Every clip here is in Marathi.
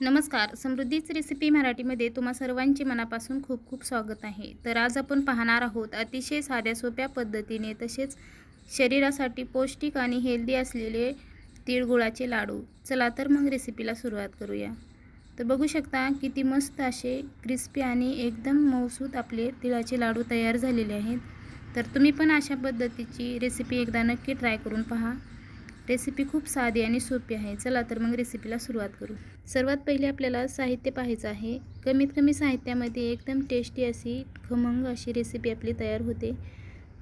नमस्कार. समृद्धीच रेसिपी मराठीमध्ये तुम्हा सर्वांचे मनापासून खूप खूप स्वागत आहे. तर आज आपण पाहणार आहोत अतिशय साध्या सोप्या पद्धतीने तसेच शरीरासाठी पौष्टिक आणि हेल्दी असलेले तिळगुळाचे लाडू. चला तर मग रेसिपीला सुरुवात करूया. तर बघू शकता किती मस्त असे क्रिस्पी आणि एकदम मऊसूत आपले तिळाचे लाडू तयार झालेले आहेत. तर तुम्ही पण अशा पद्धतीची रेसिपी एकदा नक्की ट्राय करून पहा. रेसिपी खूप साधी आणि सोपी आहे. चला तर मग रेसिपीला सुरुवात करू. सर्वात पहिले आपल्याला साहित्य पाहायचं आहे. कमीत कमी साहित्यामध्ये एकदम टेस्टी अशी खमंग अशी रेसिपी आपली तयार होते.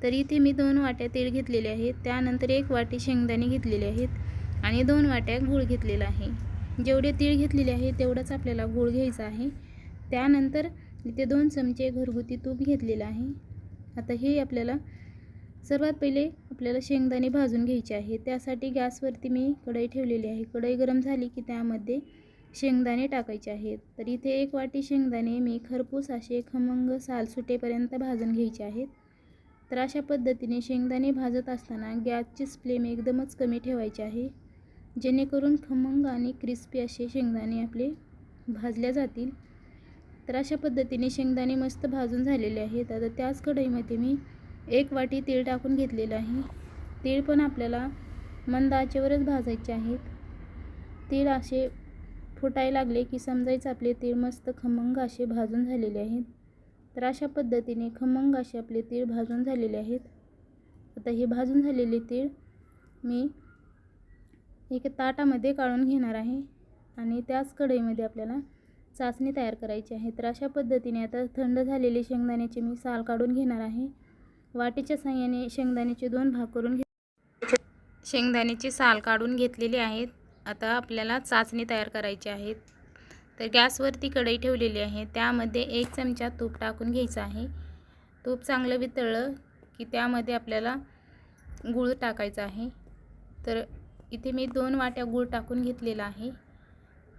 तर इथे मी दोन वाट्या तेल घेतलेले आहेत. त्यानंतर एक वाटी शेंगदाणे घेतलेले आहेत आणि दोन वाट्या गूळ घेतलेला आहे. जेवढे तीळ घेतलेले आहे तेवढंच आपल्याला गूळ घ्यायचा आहे. त्यानंतर इथे दोन चमचे घरगुती तूप घेतलेलं आहे. आता हे आपल्याला सर्वात पहिले आपल्याला शेंगदाणे भाजून घ्यायचे आहे. त्यासाठी गॅसवरती मी कढई ठेवलेली आहे. कढई गरम झाली की त्यामध्ये शेंगदाणे टाकायचे आहेत. तर इथे एक वाटी शेंगदाणे मी खरपूस असे खमंग साल सुटेपर्यंत भाजून घ्यायचे आहेत. तर अशा पद्धतीने शेंगदाणे भाजत असताना गॅसची फ्लेम एकदमच कमी ठेवायची आहे. जेणेकरून खमंग आणि क्रिस्पी असे शेंगदाणे आपले भाजल्या जातील. तर अशा पद्धतीने शेंगदाणे मस्त भाजून झालेले आहेत. आता त्याच कढईमध्ये मी एक वाटी तीळ टाकून घेतलेलं आहे. तीळ पण आपल्याला मंद आचेवरच भाजायचे आहेत. तीळ असे फुटायला लागले की समजायचं आपले तीळ मस्त खमंग असे भाजून झालेले आहेत. तर अशा पद्धतीने खमंग असे आपले तीळ भाजून झालेले आहेत. आता हे भाजून झालेले तीळ मी एक ताटामध्ये काढून घेणार आहे आणि त्याच कढईमध्ये आपल्याला चाचणी तयार करायची आहे. तर अशा पद्धतीने आता थंड झालेले शेंगदाण्याचे मी साल काढून घेणार आहे. वाटीच्या साह्याने शेंगदाण्याचे दोन भाग करून घे शेंगदाण्याची साल काढून घेतलेली आहेत. आता आपल्याला चाचणी तयार करायची आहेत तर गॅसवरती कढई ठेवलेली आहे. त्यामध्ये एक चमचा तूप टाकून घ्यायचं आहे. तूप चांगलं वितळलं की त्यामध्ये आपल्याला गूळ टाकायचा आहे. तर इथे मी दोन वाट्या गूळ टाकून घेतलेला आहे.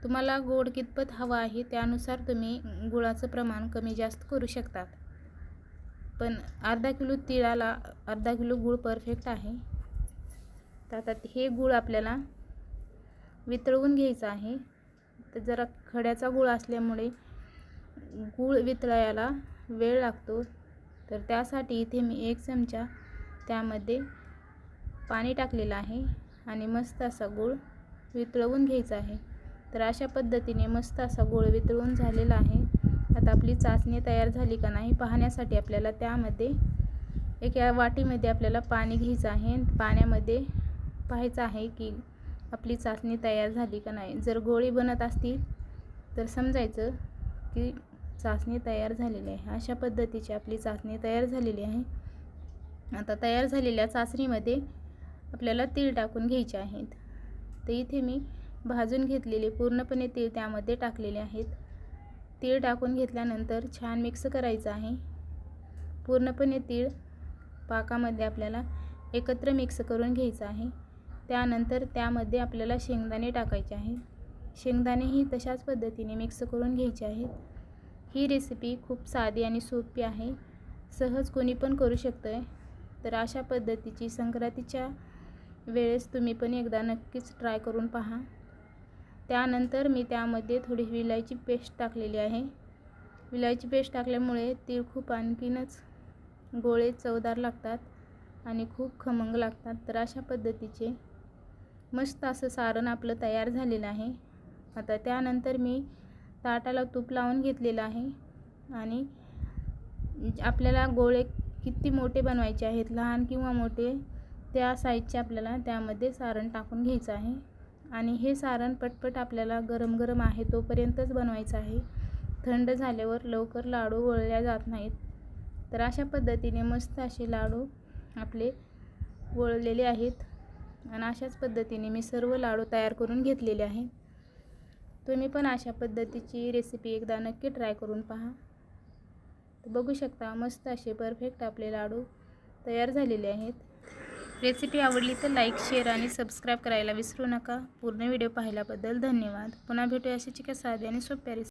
तुम्हाला गोड कितपत हवं आहे त्यानुसार तुम्ही गुळाचं प्रमाण कमी जास्त करू शकतात. पण अर्धा किलो तिळाला अर्धा किलो गूळ परफेक्ट आहे. तर आता हे गूळ आपल्याला वितळवून घ्यायचं आहे. तर जरा खड्याचा गूळ असल्यामुळे गूळ वितळायला वेळ लागतो. तर त्यासाठी इथे मी एक चमचा त्यामध्ये पाणी टाकलेलं आहे आणि मस्त असा गूळ वितळवून घ्यायचा आहे. तर अशा पद्धतीने मस्त असा गूळ वितळून झालेला आहे. आता आपली चाचणी तयार झाली का नाही पाहण्यासाठी आपल्याला त्यामध्ये एक या वाटीमध्ये आपल्याला पाणी घ्यायचं आहे. पाण्यामध्ये पाहायचं आहे की आपली चाचणी तयार झाली का नाही. जर गोळी बनत असतील तर समजायचं की चाचणी तयार झालेली आहे. अशा पद्धतीची आपली चाचणी तयार झालेली आहे. आता तयार झालेल्या चाचणीमध्ये आपल्याला तीळ टाकून घ्यायचे आहेत. तर इथे मी भाजून घेतलेले पूर्णपणे तीळ त्यामध्ये टाकलेले आहेत. तीळ टाकून घेतल्यानंतर छान मिक्स करायचं आहे. पूर्णपणे तीळ पाकामध्ये आपल्याला एकत्र मिक्स करून घ्यायचं आहे. त्यानंतर त्यामध्ये आपल्याला शेंगदाणे टाकायचे आहे. शेंगदाणेही तशाच पद्धतीने मिक्स करून घ्यायचे आहेत. ही रेसिपी खूप साधी आणि सोपी आहे. सहज कोणी पण करू शकतं आहे तर अशा पद्धतीची संक्रांतीच्या वेळेस तुम्ही पण एकदा नक्कीच ट्राय करून पहा. त्यानंतर मी त्यामध्ये थोडी विलायची पेस्ट टाकलेली आहे. विलायची पेस्ट टाकल्यामुळे तीळ खूप आणखीनच गोळे चवदार लागतात आणि खूप खमंग लागतात. तर अशा पद्धतीचे मस्त असं सारण आपलं तयार झालेलं आहे. आता त्यानंतर मी ताटाला तूप लावून घेतलेलं आहे आणि आपल्याला गोळे किती मोठे बनवायचे आहेत लहान किंवा मोठे त्या साईजचे आपल्याला त्यामध्ये सारण टाकून घ्यायचं आहे. आणि हे सारण पटपट आपल्याला गरम गरम आहे तोपर्यंतच बनवायचं आहे. थंड झाल्यावर लवकर लाडू वळल्या जात नाहीत. तर अशा पद्धतीने मस्त असे लाडू आपले वळलेले आहेत. आणि अशाच पद्धतीने मी सर्व लाडू तयार करून घेतलेले आहे. तुम्ही पण अशा पद्धतीची रेसिपी एकदा नक्की ट्राय करून पहा. तर बघू शकता मस्त असे परफेक्ट आपले लाडू तयार झालेले आहेत. रेसिपी आवडली तर लाईक शेअर आणि सबस्क्राईब करायला विसरू नका. पूर्ण व्हिडिओ पाहिल्याबद्दल धन्यवाद. पुन्हा भेटूया अशाची का साधी आणि सोप्या रेसिपी